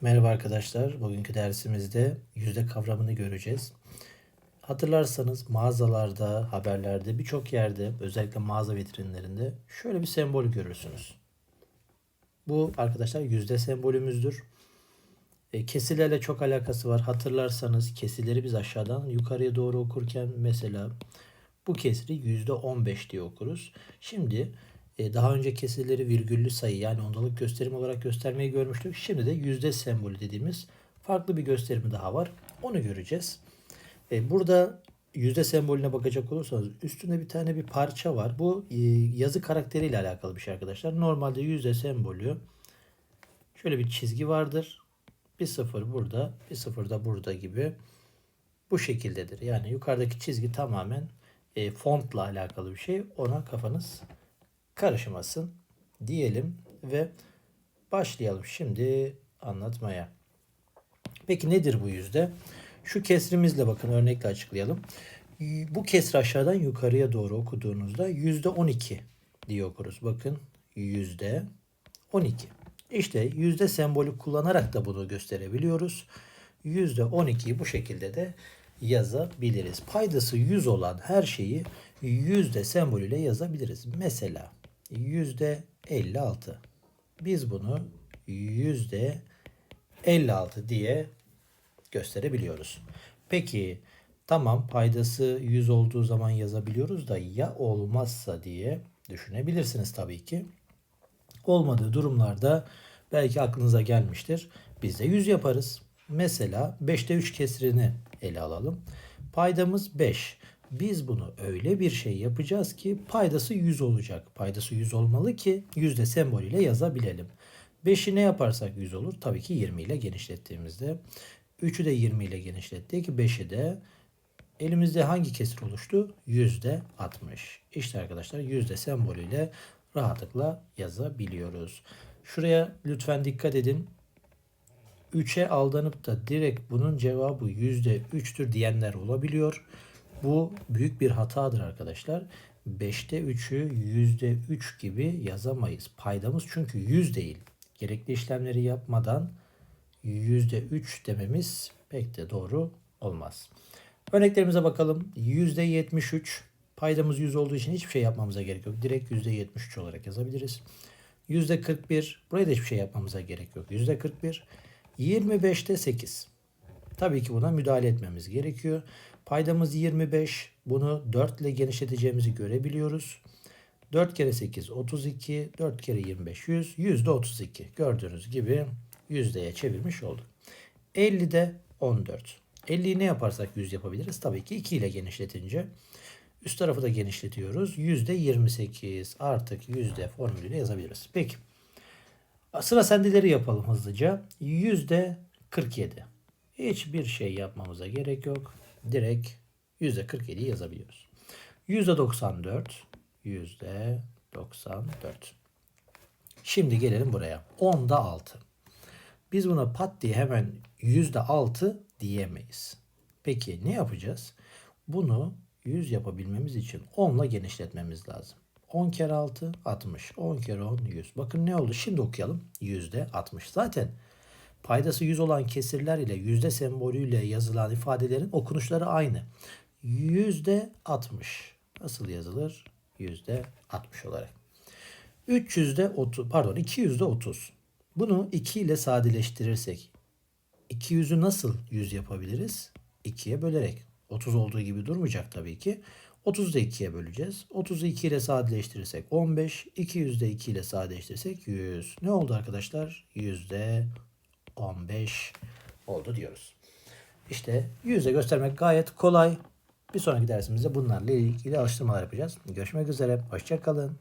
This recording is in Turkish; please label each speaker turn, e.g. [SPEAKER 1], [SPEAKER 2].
[SPEAKER 1] Merhaba arkadaşlar. Bugünkü dersimizde yüzde kavramını göreceğiz. Hatırlarsanız mağazalarda, haberlerde, birçok yerde, özellikle mağaza vitrinlerinde şöyle bir sembol görürsünüz. Bu arkadaşlar yüzde sembolümüzdür. E, kesilerle çok alakası var. Hatırlarsanız kesileri biz aşağıdan yukarıya doğru okurken mesela bu kesri yüzde 15 diye okuruz. Şimdi daha önce kesirleri virgüllü sayı yani ondalık gösterim olarak göstermeyi görmüştük. Şimdi de yüzde sembolü dediğimiz farklı bir gösterimi daha var. Onu göreceğiz. E, burada yüzde sembolüne bakacak olursanız üstünde bir tane bir parça var. Bu e, yazı karakteriyle alakalı bir şey arkadaşlar. Normalde yüzde sembolü şöyle bir çizgi vardır. Bir sıfır burada, bir sıfır da burada gibi bu şekildedir. Yani yukarıdaki çizgi tamamen e, fontla alakalı bir şey. Ona kafanız karışmasın diyelim ve başlayalım şimdi anlatmaya. Peki nedir bu yüzde? Şu kesrimizle bakın örnekle açıklayalım. Bu kesri aşağıdan yukarıya doğru okuduğunuzda yüzde 12 diye okuruz. Bakın yüzde 12. İşte yüzde sembolü kullanarak da bunu gösterebiliyoruz. Yüzde 12'yi bu şekilde de yazabiliriz. Paydası 100 olan her şeyi yüzde sembolüyle yazabiliriz. Mesela yüzde 56. Biz bunu yüzde 56 diye gösterebiliyoruz. Peki tamam paydası 100 olduğu zaman yazabiliyoruz da ya olmazsa diye düşünebilirsiniz tabii ki. Olmadığı durumlarda belki aklınıza gelmiştir. Biz de 100 yaparız. Mesela 5'te 3 kesrini ele alalım. Paydamız 5. Biz bunu öyle bir şey yapacağız ki paydası 100 olacak. Paydası 100 olmalı ki yüzde sembolüyle yazabilelim. 5'i ne yaparsak 100 olur? Tabii ki 20 ile genişlettiğimizde. 3'ü de 20 ile genişlettik. 5'i de elimizde hangi kesir oluştu? Yüzde 60. İşte arkadaşlar yüzde sembolüyle rahatlıkla yazabiliyoruz. Şuraya lütfen dikkat edin. 3'e aldanıp da direkt bunun cevabı yüzde 3'tür diyenler olabiliyor. Bu büyük bir hatadır arkadaşlar. 5'te 3'ü %3 gibi yazamayız. Paydamız çünkü 100 değil. Gerekli işlemleri yapmadan %3 dememiz pek de doğru olmaz. Örneklerimize bakalım. %73 paydamız 100 olduğu için hiçbir şey yapmamıza gerek yok. Direkt %73 olarak yazabiliriz. %41 buraya da hiçbir şey yapmamıza gerek yok. %41 25'te 8. Tabii ki buna müdahale etmemiz gerekiyor. Paydamız 25. Bunu 4 ile genişleteceğimizi görebiliyoruz. 4 kere 8 32. 4 kere 25 100. Yüzde 32. Gördüğünüz gibi yüzdeye çevirmiş olduk. 50'de 14. 50'yi ne yaparsak 100 yapabiliriz? Tabii ki 2 ile genişletince. Üst tarafı da genişletiyoruz. Yüzde 28 artık yüzde formülüyle yazabiliriz. Peki. Sıra sendeleri yapalım hızlıca. Yüzde 47. Hiçbir şey yapmamıza gerek yok direkt %47 yazabiliyoruz. %94 %94 Şimdi gelelim buraya. 10'da 6. Biz buna pat diye hemen %6 diyemeyiz. Peki ne yapacağız? Bunu 100 yapabilmemiz için 10 ile genişletmemiz lazım. 10 kere 6 60. 10 kere 10 100. Bakın ne oldu? Şimdi okuyalım. %60. Zaten Paydası 100 olan kesirler ile yüzde sembolüyle yazılan ifadelerin okunuşları aynı. Yüzde 60. Nasıl yazılır? Yüzde 60 olarak. 300'de 30 pardon 200'de 30. Bunu 2 ile sadeleştirirsek 200'ü nasıl 100 yapabiliriz? 2'ye bölerek. 30 olduğu gibi durmayacak tabii ki. 30'u da 2'ye böleceğiz. 30'u 2 ile sadeleştirirsek 15. 200'de 2 ile sadeleştirirsek 100. Ne oldu arkadaşlar? Yüzde 15 oldu diyoruz. İşte yüzde göstermek gayet kolay. Bir sonraki dersimizde bunlarla ilgili alıştırmalar yapacağız. Görüşmek üzere. Hoşçakalın.